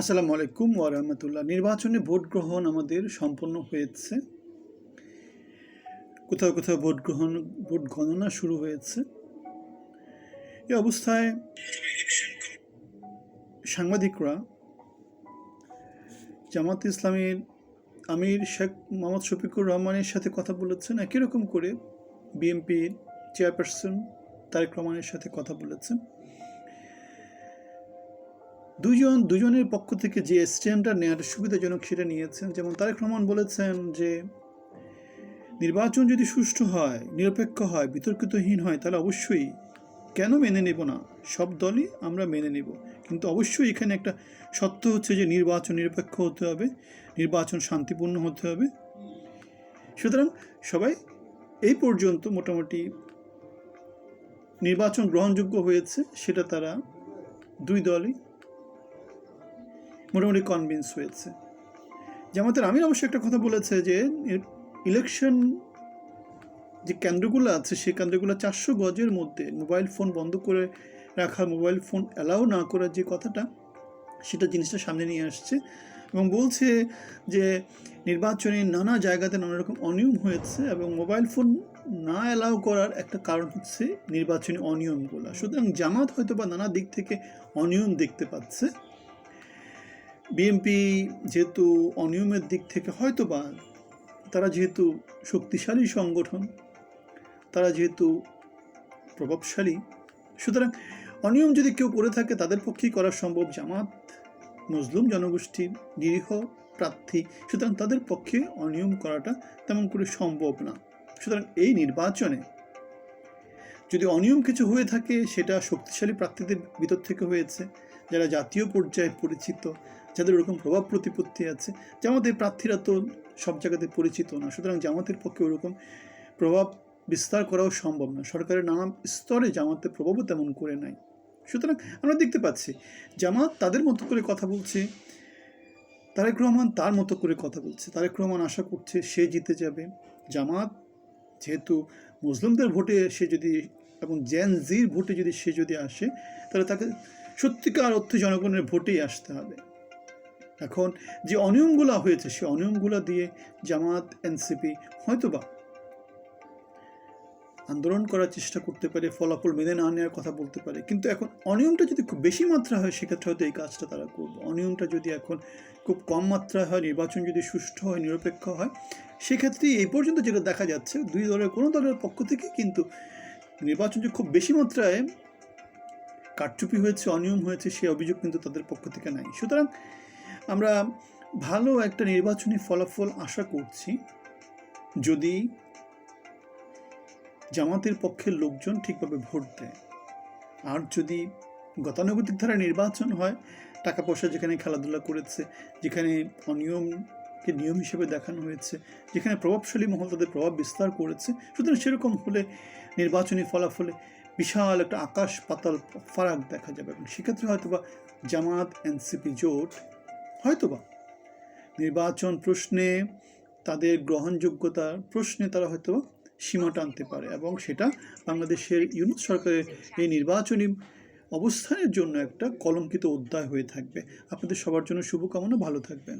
আসসালামু আলাইকুম ওয়ারহমতুল্লাহ নির্বাচনে ভোট গ্রহণ আমাদের সম্পন্ন হয়েছে। কোথাও কোথাও ভোট গ্রহণ, ভোট গণনা শুরু হয়েছে। এই অবস্থায় সাংবাদিকরা জামাত ইসলামের আমির শেখ মোহাম্মদ শফিকুর রহমানের সাথে কথা বলেছেন। একই রকম করে বিএনপির চেয়ারপারসন তারেক রহমানের সাথে কথা বলেছেন। দুজন দুজনের পক্ষ থেকে যে স্ট্যান্ডটা নেওয়ার সুবিধাজনক সেটা নিয়েছেন। যেমন তারেক রহমান বলেছেন যে, নির্বাচন যদি সুষ্ঠু হয়, নিরপেক্ষ হয়, বিতর্কিতহীন হয়, তাহলে অবশ্যই কেন মেনে নেব না? সব দলই আমরা মেনে নেব। কিন্তু অবশ্যই এখানে একটা সত্য হচ্ছে যে, নির্বাচন নিরপেক্ষ হতে হবে, নির্বাচন শান্তিপূর্ণ হতে হবে। সুতরাং সবাই এই পর্যন্ত মোটামুটি নির্বাচন গ্রহণযোগ্য হয়েছে, সেটা তারা দুই দলই মোটামুটি কনভিন্স হয়েছে। জামাতের আমির অবশ্য একটা কথা বলেছে যে ইলেকশন যে কেন্দ্রগুলো আছে, সেই কেন্দ্রগুলো চারশো গজের মধ্যে মোবাইল ফোন বন্ধ করে রাখা মোবাইল ফোন অ্যালাউ না করার যে কথাটা, সেটা জিনিসটা সামনে নিয়ে আসছে এবং বলছে যে, নির্বাচনে নানা জায়গাতে নানা রকম অনিয়ম হয়েছে এবং মোবাইল ফোন না অ্যালাউ করার একটা কারণ হচ্ছে নির্বাচনী অনিয়মগুলো। সুতরাং জামাত হয়তো বা নানা দিক থেকে অনিয়ম দেখতে পাচ্ছে। বিএনপি যেহেতু অনিয়মের দিক থেকে হয়তো বা তারা যেহেতু শক্তিশালী সংগঠন, তারা যেহেতু প্রভাবশালী, সুতরাং অনিয়ম যদি কেউ করে থাকে তাদের পক্ষেই করা সম্ভব জামাত, মুসলিম জনগোষ্ঠীর নিরীহ প্রার্থী, সুতরাং তাদের পক্ষে অনিয়ম করাটা তেমন করে সম্ভব না। সুতরাং এই নির্বাচনে যদি অনিয়ম কিছু হয়ে থাকে সেটা শক্তিশালী প্রার্থীদের ভিতর থেকে হয়েছে, যারা জাতীয় পর্যায়ে পরিচিত যাদের ওরকম প্রভাব প্রতিপত্তি আছে, জামাতের প্রার্থীরা তো সব জায়গাতে পরিচিত না। সুতরাং জামাতের পক্ষে ওরকম প্রভাব বিস্তার করাও সম্ভব না। সরকারের নানা স্তরে জামাতের প্রভাবও তেমন করে নাই। সুতরাং আমরা দেখতে পাচ্ছি, জামাত তাদের মতো করে কথা বলছে, তারেক রহমান তার মতো করে কথা বলছে। তারেক রহমান আশা করছে সে জিতে যাবে। জামাত যেহেতু মুসলিমদের ভোটে সে যদি এবং জেন জির ভোটে যদি সে যদি আসে, তাহলে তাকে সত্যিকার অর্থে জনগণের ভোটেই আসতে হবে। এখন যে অনিয়মগুলো হয়েছে, সে অনিয়মগুলো দিয়ে জামাত এনসিপি হয়তোবা আন্দোলন করার চেষ্টা করতে পারে, ফলাফল মেনে না নেওয়ার কথা বলতে পারে। কিন্তু এখন অনিয়মটা যদি খুব বেশি মাত্রা হয়, সেক্ষেত্রে হয়তো এই কাজটা তারা করবে। অনিয়মটা যদি এখন খুব কম মাত্রায় হয়, নির্বাচন যদি সুষ্ঠু হয়, নিরপেক্ষ হয়, সেক্ষেত্রে এই পর্যন্ত যেটা দেখা যাচ্ছে, দুই দলের, কোনো দলের পক্ষ থেকে কিন্তু নির্বাচন যে খুব বেশি মাত্রায় কারচুপি হয়েছে, অনিয়ম হয়েছে, সে অভিযোগ কিন্তু তাদের পক্ষ থেকে নাই। সুতরাং আমরা ভালো একটা নির্বাচনী ফলাফল আশা করছি। যদি জামাতের পক্ষের লোকজন ঠিকভাবে ভোট দেয়, আর যদি গতানুগতিক ধারা নির্বাচন হয় টাকা পয়সা যেখানে খেলাধুলা করেছে, যেখানে অনিয়মকে নিয়ম হিসেবে দেখানো হয়েছে, যেখানে প্রভাবশালী মহল তাদের প্রভাব বিস্তার করেছে, সুতরাং সেরকম হলে নির্বাচনী ফলাফলে বিশাল একটা আকাশ পাতাল ফারাক দেখা যাবে এবং সেক্ষেত্রে হয়তোবা জামাত, এনসিপি জোট হয়তোবা। নির্বাচন প্রশ্নে তাদের গ্রহণযোগ্যতার প্রশ্নে তারা হয়তো সীমা টানতে পারে এবং সেটা বাংলাদেশের ইউনুস সরকারের এই নির্বাচনী অবস্থানের জন্য একটা কলঙ্কিত অধ্যায় হয়ে থাকবে। আপনাদের সবার জন্য শুভকামনা, ভালো থাকবেন।